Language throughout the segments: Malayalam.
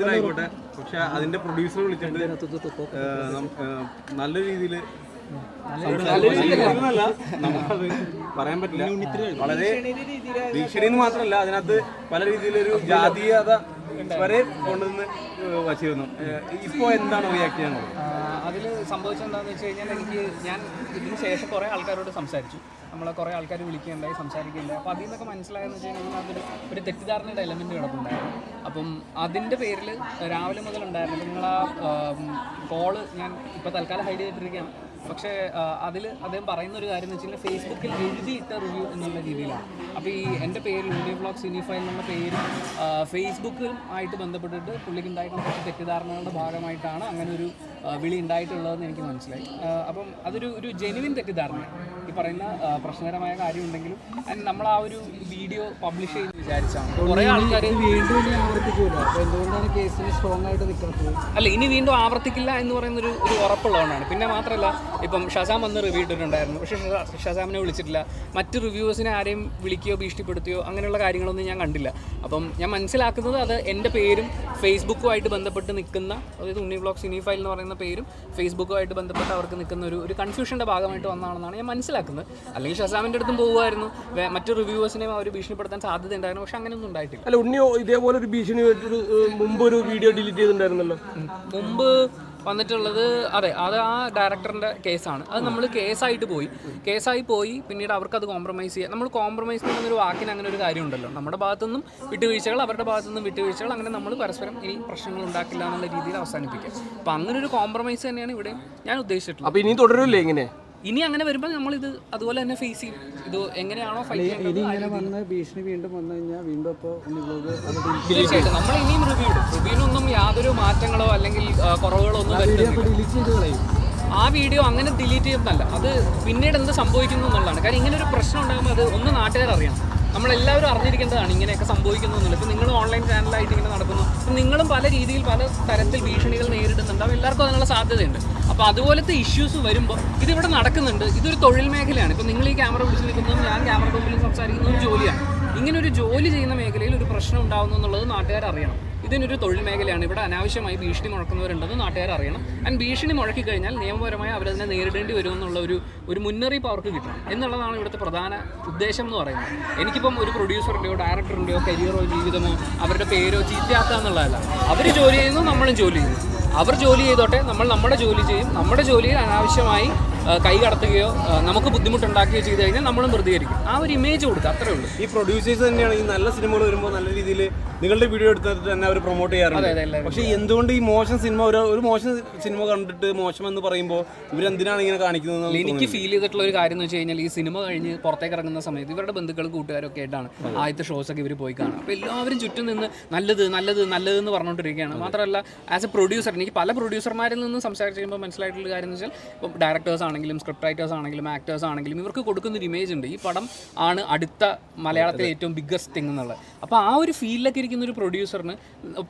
കാര്യത്തിലായിക്കോട്ടെ പക്ഷെ അതിന്റെ പ്രൊഡ്യൂസർ വിളിച്ചിട്ട് നല്ല രീതിയിൽ നമുക്കത് പറയാൻ പറ്റില്ല. വളരെ ഭീഷണി എന്ന് മാത്രമല്ല അതിനകത്ത് പല രീതിയിലൊരു ജാതീയത വരെ കൊണ്ടുവന്ന് വച്ചിരുന്നു. ഇപ്പോൾ എന്താണ് റിയാക്ട് ചെയ്യുന്നത് അതിൽ സംഭവിച്ചെന്താണെന്ന് വെച്ച് കഴിഞ്ഞാൽ എനിക്ക് ഞാൻ ഇതിന് ശേഷം കുറേ ആൾക്കാരോട് സംസാരിച്ചു. നമ്മളെ കുറേ ആൾക്കാർ വിളിക്കുകയുണ്ടായി സംസാരിക്കുകയുണ്ടായി. അപ്പോൾ അതിൽ നിന്നൊക്കെ മനസ്സിലായെന്ന് വെച്ച് കഴിഞ്ഞാൽ അതൊരു ഒരു തെറ്റിദ്ധാരണയുടെ എലമെന്റ് കിടപ്പുണ്ടായിരുന്നു. അപ്പം അതിന്റെ പേരിൽ രാവിലെ മുതൽ ഉണ്ടായിരുന്നു നിങ്ങൾ ആ കോൾ ഞാൻ ഇപ്പോൾ തൽക്കാലം ഹൈഡ് ചെയ്തിട്ടിരിക്കുകയാണ്. പക്ഷേ അതിൽ അദ്ദേഹം പറയുന്ന ഒരു കാര്യം എന്ന് വെച്ച് കഴിഞ്ഞാൽ ഫേസ്ബുക്കിൽ എഴുതിയിട്ട റിവ്യൂ എന്നുള്ള രീതിയിലാണ്. അപ്പോൾ ഈ എന്റെ പേര് യൂണി ബ്ലോഗ് സിനിഫൈ എന്നുള്ള പേര് ഫേസ്ബുക്കിൽ ആയിട്ട് ബന്ധപ്പെട്ടിട്ട് പുള്ളിക്ക് ഉണ്ടായിട്ടുള്ള കുറച്ച് തെറ്റിദ്ധാരണകളുടെ ഭാഗമായിട്ടാണ് അങ്ങനെ ഒരു വിളി ഉണ്ടായിട്ടുള്ളതെന്ന് എനിക്ക് മനസ്സിലായി. അപ്പം അതൊരു ഒരു ജെനുവിൻ തെറ്റിദ്ധാരണ. ഈ പറയുന്ന പ്രശ്നകരമായ കാര്യം ഉണ്ടെങ്കിലും ആൻഡ് നമ്മൾ ആ ഒരു വീഡിയോ പബ്ലിഷ് ചെയ്ത് വിചാരിച്ചാണ്. കുറേ ആൾക്കാർ വീണ്ടും എന്തുകൊണ്ടാണ് കേസിന് സ്ട്രോങ് ആയിട്ട് നിൽക്കാത്തത്? അല്ല ഇനി വീണ്ടും ആവർത്തിക്കില്ല എന്ന് പറയുന്നൊരു ഒരു ഉറപ്പുള്ളതുകൊണ്ടാണ്. പിന്നെ മാത്രമല്ല ഇപ്പം ഷസാം വന്ന് റിവ്യൂ ഇട്ടിട്ടുണ്ടായിരുന്നു. പക്ഷേ ഷസാ- ഷസാമിനെ വിളിച്ചിട്ടില്ല. മറ്റ് റിവ്യൂവേഴ്സിനെ ആരെയും വിളിക്കുകയോ ഭീഷണിപ്പെടുത്തുകയോ അങ്ങനെയുള്ള കാര്യങ്ങളൊന്നും ഞാൻ കണ്ടില്ല. അപ്പം ഞാൻ മനസ്സിലാക്കുന്നത് അത് എന്റെ പേരും ഫേസ്ബുക്കുമായിട്ട് ബന്ധപ്പെട്ട് നിൽക്കുന്ന അതായത് ഉണ്ണി ബ്ലോഗ് സിനി ഫയൽ എന്ന് പറയുന്ന പേരും ഫേസ്ബുക്കുമായിട്ട് ബന്ധപ്പെട്ട് അവർക്ക് നിൽക്കുന്ന ഒരു ഒരു കൺഫ്യൂഷന്റെ ഭാഗമായിട്ട് വന്നതാണെന്നാണ് ഞാൻ മനസ്സിലാക്കുന്നത്. അല്ലെങ്കിൽ ഷസാമിന്റെ അടുത്തും പോകുമായിരുന്നു മറ്റു റിവ്യൂവേഴ്സിനെയും അവർ ഭീഷണിപ്പെടുത്താൻ സാധ്യത ഉണ്ടായിരുന്നു പക്ഷേ അങ്ങനെയൊന്നും ഉണ്ടായിട്ടില്ല. അല്ല ഉണ്ണിയോ ഇതേപോലെ ഒരു ഭീഷണി മുമ്പ് ഒരു വീഡിയോ ഡിലീറ്റ് ചെയ്തിട്ടുണ്ടായിരുന്നല്ലോ. മുമ്പ് വന്നിട്ടുള്ളത് അതെ അത് ആ ഡയറക്ടറിന്റെ കേസാണ് അത് നമ്മൾ കേസായിട്ട് പോയി. കേസായി പോയി പിന്നീട് അവർക്കത് കോംപ്രമൈസ് ചെയ്യാം. നമ്മൾ കോംപ്രമൈസ് ഒരു വാക്കിന് അങ്ങനെ ഒരു കാര്യം ഉണ്ടല്ലോ. നമ്മുടെ ഭാഗത്തുനിന്നും വിട്ടുവീഴ്ചകൾ അവരുടെ ഭാഗത്തുനിന്നും വിട്ടുവീഴ്ചകൾ അങ്ങനെ നമ്മൾ പരസ്പരം ഇനി പ്രശ്നങ്ങൾ ഉണ്ടാക്കില്ല എന്നുള്ള രീതിയിൽ അവസാനിപ്പിക്കുക അപ്പം അങ്ങനെ ഒരു കോംപ്രമൈസ് തന്നെയാണ് ഇവിടെ ഞാൻ ഉദ്ദേശിച്ചിട്ടുള്ളത്. അപ്പോൾ ഇനി തുടരില്ലേ ഇങ്ങനെ? ഇനി അങ്ങനെ വരുമ്പോൾ നമ്മൾ ഇത് അതുപോലെ തന്നെ ഫേസ് ചെയ്യും. ഇത് എങ്ങനെയാണോ ഇനി ഇങ്ങനെ വന്ന് ഭീഷണി വീണ്ടും വന്നു കഴിഞ്ഞാൽ വീണ്ടും അപ്പോൾ തീർച്ചയായിട്ടും. നമ്മൾ ഇനിയും റിവ്യൂ ഇടും റിവ്യൂവിനൊന്നും യാതൊരു മാറ്റങ്ങളോ അല്ലെങ്കിൽ കുറവുകളോ ഒന്നും ആ വീഡിയോ അങ്ങനെ ഡിലീറ്റ് ചെയ്യുന്നതല്ല. അത് പിന്നീട് എന്ത് സംഭവിക്കുന്നു എന്നുള്ളതാണ്. കാരണം ഇങ്ങനെ ഒരു പ്രശ്നം ഉണ്ടാകുമ്പോൾ അത് ഒന്ന് നാട്ടുകാർ അറിയണം നമ്മളെല്ലാവരും അറിഞ്ഞിരിക്കേണ്ടതാണ് ഇങ്ങനെയൊക്കെ സംഭവിക്കുന്നു എന്നുള്ളത് ഇപ്പം നിങ്ങൾ ഓൺലൈൻ ചാനലായിട്ട് ഇങ്ങനെ നടക്കുന്നു. അപ്പം നിങ്ങളും പല രീതിയിൽ പല തരത്തിൽ ഭീഷണികൾ നേരിടുന്നുണ്ടാവും എല്ലാവർക്കും അതിനുള്ള സാധ്യതയുണ്ട്. അപ്പോൾ അതുപോലത്തെ ഇഷ്യൂസ് വരുമ്പോൾ ഇതിവിടെ നടക്കുന്നുണ്ട്. ഇതൊരു തൊഴിൽ മേഖലയാണ്. ഇപ്പം നിങ്ങൾ ഈ ക്യാമറ പിടിച്ച് നിൽക്കുന്നതും ഞാൻ ക്യാമറ മുമ്പിൽ സംസാരിക്കുന്നതും ജോലിയാണ്. ഇങ്ങനെ ഒരു ജോലി ചെയ്യുന്ന മേഖലയിൽ ഒരു പ്രശ്നം ഉണ്ടാകുന്നു എന്നുള്ളത് നാട്ടുകാർ അറിയണം. ഇതിനൊരു തൊഴിൽ മേഖലയാണ്. ഇവിടെ അനാവശ്യമായി ഭീഷണി മുഴക്കുന്നവരുണ്ടെന്ന് നാട്ടുകാർ അറിയണം. ആൻഡ് ഭീഷണി മുഴക്കി കഴിഞ്ഞാൽ നിയമപരമായി അവരതിനെ നേരിടേണ്ടി വരുമെന്നുള്ള ഒരു ഒരു മുന്നറിയിപ്പ് അവർക്ക് കിട്ടണം. എന്നുള്ളതാണ് ഇവിടുത്തെ പ്രധാന ഉദ്ദേശം എന്ന് പറയുന്നത്. എനിക്കിപ്പം ഒരു പ്രൊഡ്യൂസറിന്റെയോ ഡയറക്ടറിന്റെയോ കരിയറോ ജീവിതമോ അവരുടെ പേരോ ചീത്തയാക്കുക എന്നുള്ളതല്ല. അവർ ജോലി ചെയ്യുന്നു നമ്മളും ജോലി ചെയ്യുന്നു. അവർ ജോലി ചെയ്തോട്ടെ നമ്മൾ നമ്മുടെ ജോലി ചെയ്യും. നമ്മുടെ ജോലിയിൽ അനാവശ്യമായി കൈ കടത്തുകയോ നമുക്ക് ബുദ്ധിമുട്ടുണ്ടാക്കുകയോ ചെയ്ത് കഴിഞ്ഞാൽ നമ്മളും പ്രതികരിക്കും. ആ ഒരു ഇമേജ് കൊടുക്കുക അത്രേ ഉള്ളൂ. ഈ പ്രൊഡ്യൂസേഴ്സ് തന്നെയാണ് ഈ നല്ല സിനിമകൾ വരുമ്പോൾ നല്ല രീതിയിൽ നിങ്ങളുടെ വീഡിയോ എടുത്തിട്ട് തന്നെ അവർ പ്രൊമോട്ട് ചെയ്യാറുണ്ട്. പക്ഷേ എന്തുകൊണ്ട് ഈ മോശം സിനിമ ഒരു ഒരു മോശം സിനിമ കണ്ടിട്ട് മോശം എന്ന് പറയുമ്പോൾ ഇവരെന്തിനാണ് ഇങ്ങനെ കാണിക്കുന്നത് എനിക്ക് ഫീൽ ചെയ്തിട്ടുള്ള ഒരു കാര്യം എന്ന് വെച്ച് കഴിഞ്ഞാൽ ഈ സിനിമ കഴിഞ്ഞ് പുറത്തേക്ക് ഇറങ്ങുന്ന സമയത്ത് ഇവരുടെ ബന്ധുക്കൾ കൂട്ടുകാരൊക്കെ ആയിട്ടാണ് ആദ്യത്തെ ഷോസ് ഒക്കെ ഇവർ പോയി കാണാം അപ്പോൾ എല്ലാവരും ചുറ്റും നിന്ന് നല്ലത് നല്ലത് നല്ലത് എന്ന് പറഞ്ഞുകൊണ്ടിരിക്കുകയാണ്. മാത്രമല്ല ആസ് എ പ്രൊഡ്യൂസർ എനിക്ക് പല പ്രൊഡ്യൂസർമാരിൽ നിന്ന് സംസാരിച്ച് കഴിയുമ്പോൾ മനസ്സിലായിട്ടുള്ള കാര്യം എന്ന് വെച്ചാൽ ഇപ്പോൾ ഡയറക്ടേഴ്സ് ആണെങ്കിലും സ്ക്രിപ്റ്റ് റൈറ്റേഴ്സ് ആണെങ്കിലും ആക്ടേഴ്സ് ആണെങ്കിലും ഇവർക്ക് കൊടുക്കുന്ന ഒരു ഇമേജ് ഉണ്ട്. ഈ പടം ആണ് അടുത്ത മലയാളത്തിലെ ഏറ്റവും ബിഗ്ഗസ്റ്റ് തിങ് എന്നുള്ളത്. അപ്പോൾ ആ ഒരു ഫീലിലൊക്കെ ഇരിക്കുന്ന ഒരു പ്രൊഡ്യൂസറിന്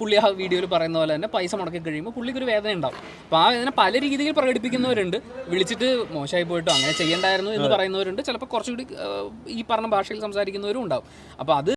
പുള്ളി ആ വീഡിയോയിൽ പറയുന്ന പോലെ തന്നെ പൈസ മുടക്കി കഴിയുമ്പോൾ പുള്ളിക്ക് ഒരു വേദന ഉണ്ടാവും. അപ്പോൾ ആ വേദന പല രീതിയിൽ പ്രകടിപ്പിക്കുന്നവരുണ്ട്. വിളിച്ചിട്ട് മോശമായി പോയിട്ടോ അങ്ങനെ ചെയ്യണ്ടായിരുന്നു എന്ന് പറയുന്നവരുണ്ട്. ചിലപ്പോൾ കുറച്ചുകൂടി ഈ പറഞ്ഞ ഭാഷയിൽ സംസാരിക്കുന്നവരും ഉണ്ടാവും. അപ്പോൾ അത്